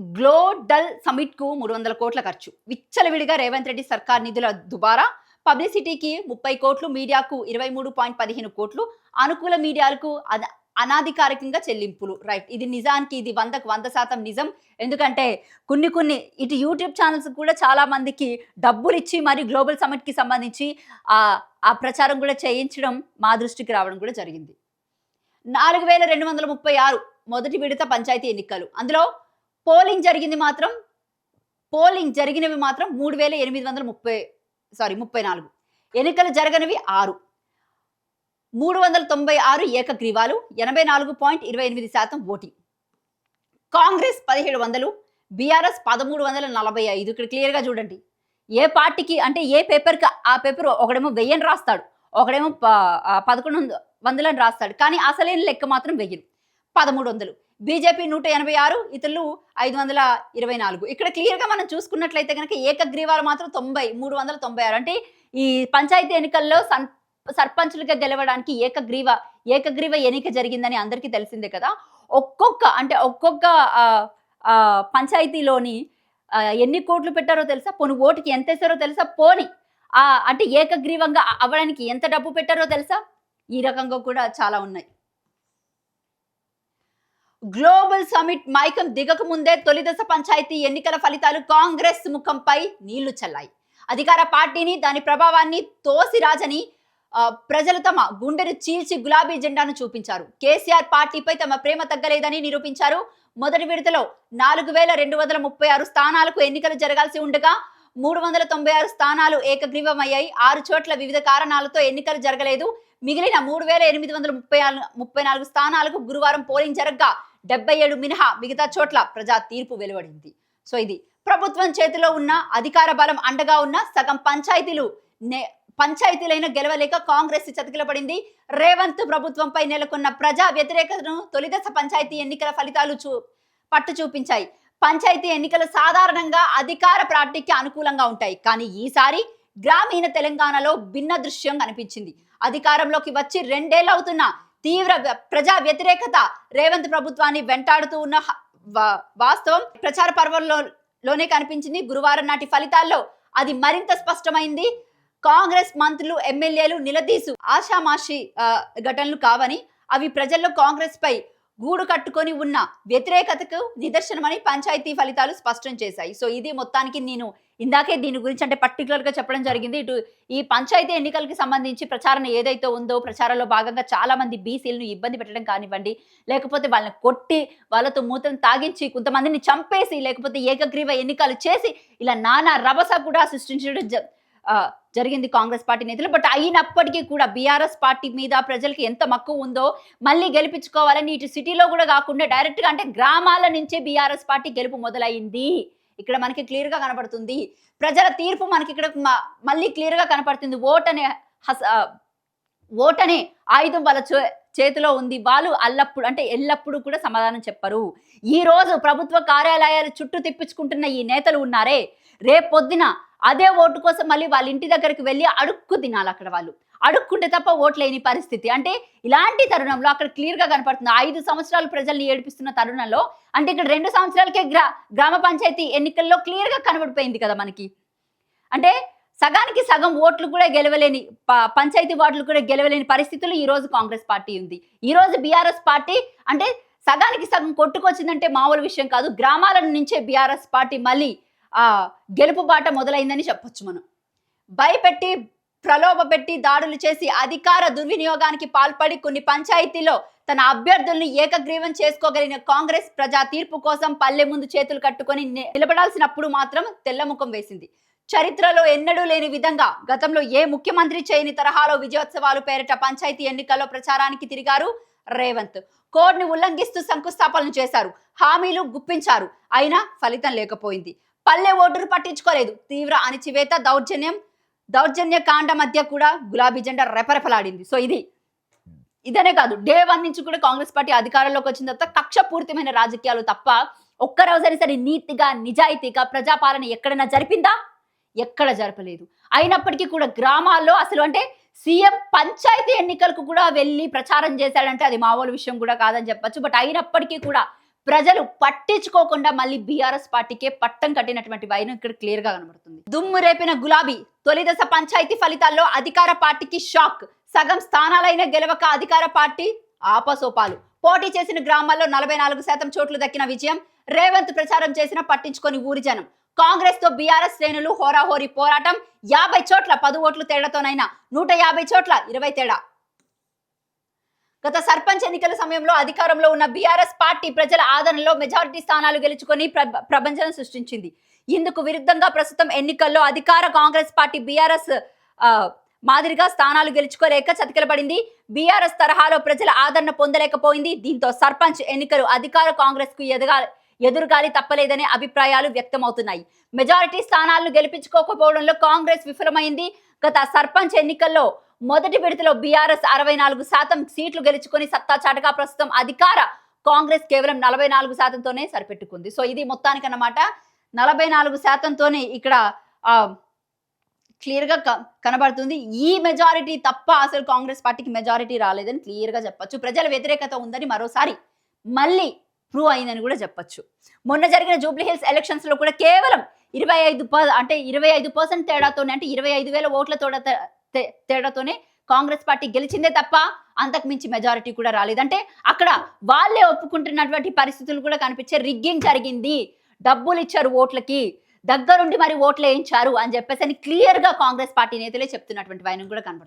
గ్లోడల్ సమిట్కు మూడు వందల కోట్ల ఖర్చు. విచ్చలవిడిగా రేవంత్ రెడ్డి సర్కార్ నిధుల దుబారా పబ్లిసిటీకి ముప్పై కోట్లు మీడియాకు ఇరవై మూడు పాయింట్ పదిహేను కోట్లు అనుకూల మీడియాలకు అన- అనాధికారికంగా చెల్లింపులు. రైట్ ఇది నిజానికి ఇది వందకు వంద శాతం నిజం. ఎందుకంటే కొన్ని కొన్ని ఇటు యూట్యూబ్ ఛానల్స్ కూడా చాలా మందికి డబ్బులు ఇచ్చి మరి గ్లోబల్ సమిట్కి సంబంధించి ఆ ఆ ప్రచారం కూడా చేయించడం మా దృష్టికి రావడం కూడా జరిగింది. నాలుగు వేల రెండు వందల ముప్పై ఆరు మొదటి విడత పంచాయతీ ఎన్నికలు. అందులో పోలింగ్ జరిగింది మాత్రం పోలింగ్ జరిగినవి మాత్రం మూడు వేల ఎనిమిది వందల ముప్పై సారీ ముప్పై నాలుగు. ఎన్నికలు జరగనివి ఆరు. మూడు వందల తొంభై ఆరు ఏకగ్రీవాలు ఎనభై నాలుగు పాయింట్ ఇరవై ఎనిమిది శాతం ఓటింగ్ కాంగ్రెస్ పదిహేడు వందలు బీఆర్ఎస్ పదమూడు వందల నలభై ఐదు. ఇక్కడ క్లియర్గా చూడండి. ఏ పార్టీకి అంటే ఏ పేపర్కి ఆ పేపర్ ఒకడేమో వెయ్యని రాస్తాడు. ఒకడేమో పదకొండు వంద- వందలని రాస్తాడు. కానీ అసలైన లెక్క మాత్రం వెయ్యను పదమూడు వందలు. బీజేపీ నూట ఎనభై ఆరు ఇతరులు ఐదు వందల ఇరవై నాలుగు. ఇక్కడ క్లియర్గా మనం చూసుకున్నట్లయితే కనుక ఏకగ్రీవాలు మాత్రం తొంభై మూడు వందల తొంభై ఆరు. అంటే ఈ పంచాయతీ ఎన్నికల్లో సన్ సర్పంచులుగా గెలవడానికి ఏకగ్రీవ ఏకగ్రీవ ఎన్నిక జరిగిందని అందరికీ తెలిసిందే కదా. ఒక్కొక్క అంటే ఒక్కొక్క పంచాయతీలోని ఎన్ని కోట్లు పెట్టారో తెలుసా? పోని ఓటుకి ఎంత వేసారో తెలుసా? పోని. అంటే ఏకగ్రీవంగా అవ్వడానికి ఎంత డబ్బు పెట్టారో తెలుసా? ఈ రకంగా కూడా చాలా ఉన్నాయి. గ్లోబల్ సమిట్ మైకం దిగక ముందే తొలి దశ పంచాయతీ ఎన్నికల ఫలితాలు కాంగ్రెస్ ముఖంపై నీళ్ళు చల్లాయి. అధికార పార్టీని దాని ప్రభావాన్ని తోసిరాజని ప్రజలు తమ గుండెను చీల్చి గులాబీ జెండాను చూపించారు. కేసీఆర్ పార్టీపై తమ ప్రేమ తగ్గలేదని నిరూపించారు. మొదటి విడతలో నాలుగు వేల రెండు వందల ముప్పై ఆరు స్థానాలకు ఎన్నికలు జరగాల్సి ఉండగా మూడు వందల తొంభై ఆరు స్థానాలు ఏకగ్రీవమయ్యాయి. ఆరు చోట్ల వివిధ కారణాలతో ఎన్నికలు జరగలేదు. మిగిలిన మూడు వేల ఎనిమిది వందల ముప్పై ముప్పై నాలుగు స్థానాలకు గురువారం పోలింగ్ జరగగా డెబ్బై ఏడు మినహా మిగతా చోట్ల ప్రజా తీర్పు వెలువడింది. సో ఇది ప్రభుత్వం చేతిలో ఉన్న అధికార బలం అండగా ఉన్న సగం పంచాయతీలు నే- పంచాయతీలైన గెలవలేక కాంగ్రెస్ చతికిలపడింది. రేవంత్ ప్రభుత్వంపై నెలకొన్న ప్రజా వ్యతిరేకతను తొలిదశ పంచాయతీ ఎన్నికల ఫలితాలు చూ పట్టు చూపించాయి. పంచాయతీ ఎన్నికలు సాధారణంగా అధికార పార్టీకి అనుకూలంగా ఉంటాయి. కానీ ఈసారి గ్రామీణ తెలంగాణలో భిన్న దృశ్యం కనిపించింది. అధికారంలోకి వచ్చి రెండేళ్ళు అవుతున్న తీవ్ర ప్రజా వ్యతిరేకత రేవంత్ ప్రభుత్వాన్ని వెంటాడుతూ ఉన్న హ- వాస్తవం ప్రచార పర్వంలో లోనే కనిపించింది. గురువారం నాటి ఫలితాల్లో అది మరింత స్పష్టమైంది. కాంగ్రెస్ మంత్రులు ఎమ్మెల్యేలు నిలదీసు ఆషామాషి ఘటనలు కావని అవి ప్రజల్లో కాంగ్రెస్ పై గూడు కట్టుకొని ఉన్న వ్యతిరేకతకు నిదర్శనమని పంచాయతీ ఫలితాలు స్పష్టం చేశాయి. సో ఇది మొత్తానికి నేను ఇందాకే దీని గురించి అంటే పర్టికులర్గా చెప్పడం జరిగింది. ఇటు ఈ పంచాయతీ ఎన్నికలకి సంబంధించి ప్రచారం ఏదైతే ఉందో ప్రచారంలో భాగంగా చాలా మంది బీసీలను ఇబ్బంది పెట్టడం కానివ్వండి లేకపోతే వాళ్ళని కొట్టి వాళ్ళతో మూతను తాగించి కొంతమందిని చంపేసి లేకపోతే ఏకగ్రీవ ఎన్నికలు చేసి ఇలా నానా రభస కూడా సృష్టించడం జ- జరిగింది కాంగ్రెస్ పార్టీ నేతలు. బట్ అయినప్పటికీ కూడా బీఆర్ఎస్ పార్టీ మీద ప్రజలకి ఎంత మక్కువ ఉందో మళ్ళీ గెలిపించుకోవాలని ఇటు సిటీలో కూడా కాకుండా డైరెక్ట్గా అంటే గ్రామాల నుంచే బీఆర్ఎస్ పార్టీ గెలుపు మొదలైంది. ఇక్కడ మనకి క్లియర్గా కనబడుతుంది ప్రజల తీర్పు మనకి ఇక్కడ మ- మళ్ళీ క్లియర్గా కనపడుతుంది. ఓట్ అనే హస ఆ, ఓట్ అనే ఆయుధం వాళ్ళ చేతిలో ఉంది. వాళ్ళు అల్లప్పుడు అంటే ఎల్లప్పుడూ కూడా సమాధానం చెప్పరు. ఈ రోజు ప్రభుత్వ కార్యాలయాలు చుట్టూ తిప్పించుకుంటున్న ఈ నేతలు ఉన్నారే రేపొద్దున అదే ఓటు కోసం మళ్ళీ వాళ్ళ ఇంటి దగ్గరికి వెళ్ళి అడుక్కు తినాలి అక్కడ వాళ్ళు. అడుక్కుంటే తప్ప ఓట్లేని పరిస్థితి. అంటే ఇలాంటి తరుణంలో అక్కడ క్లియర్గా కనపడుతుంది. ఐదు సంవత్సరాలు ప్రజల్ని ఏడిపిస్తున్న తరుణంలో అంటే ఇక్కడ రెండు సంవత్సరాలకే గ్రా గ్రామ పంచాయతీ ఎన్నికల్లో క్లియర్గా కనబడిపోయింది కదా మనకి. అంటే సగానికి సగం ఓట్లు కూడా గెలవలేని పంచాయతీ వార్డులు కూడా గెలవలేని పరిస్థితులు ఈ రోజు కాంగ్రెస్ పార్టీ ఉంది. ఈ రోజు బీఆర్ఎస్ పార్టీ అంటే సగానికి సగం కొట్టుకొచ్చిందంటే మామూలు విషయం కాదు. గ్రామాల నుంచే బీఆర్ఎస్ పార్టీ మళ్ళీ ఆ గెలుపు బాట మొదలైందని చెప్పొచ్చు మనం. భయపెట్టి ప్రలోభ పెట్టి దాడులు చేసి అధికార దుర్వినియోగానికి పాల్పడి కొన్ని పంచాయతీలో తన అభ్యర్థుల్ని ఏకగ్రీవం చేసుకోగలిగిన కాంగ్రెస్ ప్రజా తీర్పు కోసం పల్లె ముందు చేతులు కట్టుకొని నిలబడాల్సినప్పుడు మాత్రం తెల్లముఖం వేసింది. చరిత్రలో ఎన్నడూ లేని విధంగా గతంలో ఏ ముఖ్యమంత్రి చేయని తరహాలో విజయోత్సవాలు పేరిట పంచాయతీ ఎన్నికల్లో ప్రచారానికి తిరిగారు రేవంత్. కోడ్ని ఉల్లంఘిస్తూ శంకుస్థాపనలు చేశారు. హామీలు గుప్పించారు. అయినా ఫలితం లేకపోయింది. పల్లె ఓటును పట్టించుకోలేదు. తీవ్ర అణిచివేత దౌర్జన్యం దౌర్జన్య కాండ మధ్య కూడా గులాబీ జెండా రెపరెపలాడింది. సో ఇది ఇదనే కాదు. డే వన్ నుంచి కూడా కాంగ్రెస్ పార్టీ అధికారంలోకి వచ్చిన తర్వాత కక్షపూరితమైన రాజకీయాలు తప్ప ఒక్క రోజైనా సరే నీతిగా నిజాయితీగా ప్రజాపాలన ఎక్కడైనా జరిపిందా? ఎక్కడ జరపలేదు. అయినప్పటికీ కూడా గ్రామాల్లో అసలు అంటే సీఎం పంచాయతీ ఎన్నికలకు కూడా వెళ్ళి ప్రచారం చేశాడంటే అది మామూలు విషయం కూడా కాదని చెప్పచ్చు. బట్ అయినప్పటికీ కూడా ప్రజలు పట్టించుకోకుండా మళ్ళీ బీఆర్ఎస్ పార్టీకే పట్టం కట్టినటువంటి వైనం ఇక్కడ క్లియర్గా కనబడుతుంది. దుమ్ము రేపిన గులాబీ తొలి దశ పంచాయతీ ఫలితాల్లో అధికార పార్టీకి షాక్. సగం స్థానాలైన గెలవక అధికార పార్టీ ఆపసోపాలు. పోటీ చేసిన గ్రామాల్లో నలభై నాలుగు శాతం చోట్లు దక్కిన విజయం. రేవంత్ ప్రచారం చేసిన పట్టించుకొని ఊరి జనం. కాంగ్రెస్తో బీఆర్ఎస్ శ్రేణులు హోరాహోరీ పోరాటం. యాభై చోట్ల పది ఓట్లు తేడాతోనైనా నూట యాభై చోట్ల ఇరవై తేడా. గత సర్పంచ్ ఎన్నికల సమయంలో అధికారంలో ఉన్న బీఆర్ఎస్ పార్టీ ప్రజల ఆదరణలో మెజారిటీ స్థానాలు గెలుచుకొని ప్ర- ప్రభంజనం సృష్టించింది. ఇందుకు విరుద్ధంగా ప్రస్తుతం ఎన్నికల్లో అధికార కాంగ్రెస్ పార్టీ బీఆర్ఎస్ మాదిరిగా స్థానాలు గెలుచుకోలేక చతికిలబడింది. బీఆర్ఎస్ తరహాలో ప్రజల ఆదరణ పొందలేకపోయింది. దీంతో సర్పంచ్ ఎన్నికలు అధికార కాంగ్రెస్కు ఎదగా ఎదురుగాలి తప్పలేదనే అభిప్రాయాలు వ్యక్తమవుతున్నాయి. మెజారిటీ స్థానాలను గెలిపించుకోకపోవడంలో కాంగ్రెస్ విఫలమైంది. గత సర్పంచ్ ఎన్నికల్లో మొదటి విడతలో బీఆర్ఎస్ అరవై నాలుగు శాతం సీట్లు గెలుచుకొని సత్తా చాటగా ప్రస్తుతం అధికార కాంగ్రెస్ కేవలం నలభై నాలుగు శాతంతోనే సరిపెట్టుకుంది. సో ఇది మొత్తానికి అన్నమాట నలభై నాలుగు శాతంతోనే ఇక్కడ క్లియర్గా క్లియర్గా కనబడుతుంది. ఈ మెజారిటీ తప్ప అసలు కాంగ్రెస్ పార్టీకి మెజారిటీ రాలేదని క్లియర్గా ప్రజల వ్యతిరేకత ఉందని మరోసారి మళ్ళీ ప్రూవ్ అయిందని కూడా చెప్పొచ్చు. మొన్న జరిగిన జూబ్లీ హిల్స్ ఎలక్షన్స్లో కూడా కేవలం ఇరవై ఐదు అంటే ఇరవై ఐదు పర్సెంట్ తేడాతోనే అంటే ఇరవై ఐదు వేల ఓట్ల తోడ తేడాతోనే కాంగ్రెస్ పార్టీ గెలిచిందే తప్ప అంతకు మించి మెజారిటీ కూడా రాలేదంటే అక్కడ వాళ్ళే ఒప్పుకుంటున్నటువంటి పరిస్థితులు కూడా కనిపించే రిగ్గింగ్ జరిగింది. డబ్బులు ఇచ్చారు ఓట్లకి దగ్గరుండి మరి ఓట్లు వేయించారు అని చెప్పేసి అని క్లియర్గా కాంగ్రెస్ పార్టీ నేతలే చెప్తున్నటువంటి వైనం కూడా కనబడుతుంది.